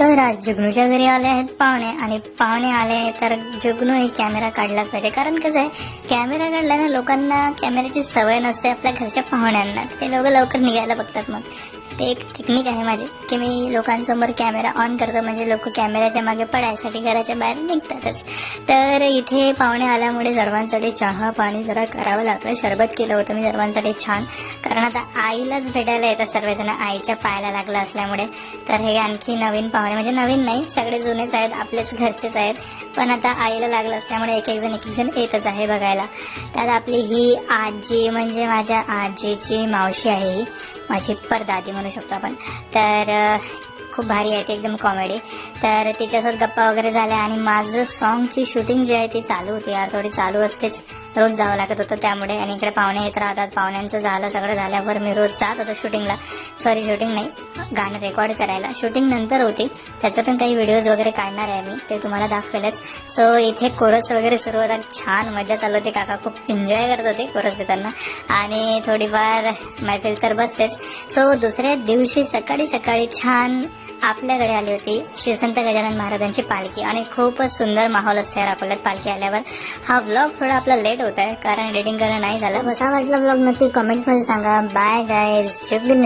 तर आज जुगनूच्या घरी आले आहेत पाहुणे. आणि पाहुणे आले तर जुगनू हे कॅमेरा काढलाच पाहिजे. कारण कसं आहे कॅमेरा काढल्याने लोकांना कॅमेऱ्याची सवय नसते आपल्या घरच्या पाहुण्यांना. ते लोक लवकर निघायला बघतात मग. ते एक टेक्निक आहे माझी की मी लोकांसमोर कॅमेरा ऑन करतो म्हणजे लोक कॅमेऱ्याच्या मागे पडायसाठी घराच्या बाहेर निघतातच. तर इथे पाहुणे आल्यामुळे सर्वांसाठी चहा पाणी जरा करावं लागलं शरबत केलं होतं मी सर्वांसाठी छान. कारण आता आईलाच भेटायला येतात सर्वजण आईच्या पायाला लागलं असल्यामुळे. तर हे आणखी नवीन पाहुणे म्हणजे नवीन नाही सगळे जुनेच आहेत आपलेच घरचेच आहेत. पण आता आईला लागलं असल्यामुळे एक एक जण एक एक जण येतच आहे बघायला. त्यात आपली ही आजी म्हणजे माझ्या आजीची मावशी आहे ही. माझी परदादी म्हणू शकतो आपण. तर खूप भारी आहे ती एकदम कॉमेडी तर तिच्यासोबत गप्पा वगैरे झाल्या आणि माझं सॉन्गची शूटिंग जी आहे ती चालू होती यार थोडी चालू असतेच. रोज जावं लागत होतं त्यामुळे. आणि इकडे पाहुणे येत राहतात. पाहुण्यांचं झालं सगळं झाल्यावर मी रोज जात होतो शूटिंगला सॉरी शूटिंग नाही. गाणं रेकॉर्ड करायला. शूटिंग नंतर होती. त्याचं पण काही व्हिडिओज वगैरे काढणार आहे मी. ते तुम्हाला दाखवेलच. सो इथे कोरस वगैरे सुरू होतात. छान मजा चालू होती. काका खूप एन्जॉय करत होते कोरस देताना. आणि थोडीफार मैफिल तर बसतेच. सो दुसऱ्या दिवशी सकाळी सकाळी छान आपल्याकडे आली होती. श्री संत गजानन महाराजांची पालखी. आणि खूपच सुंदर माहोल असते यार आपल्यात पालखी आल्यावर. हा व्लॉग थोडा आपला लेट होत आहे कारण एडिटिंग करणं नाही झालं. कसा वाटला व्लॉग नक्की कमेंट्समध्ये सांगा. बाय गायज जुगनू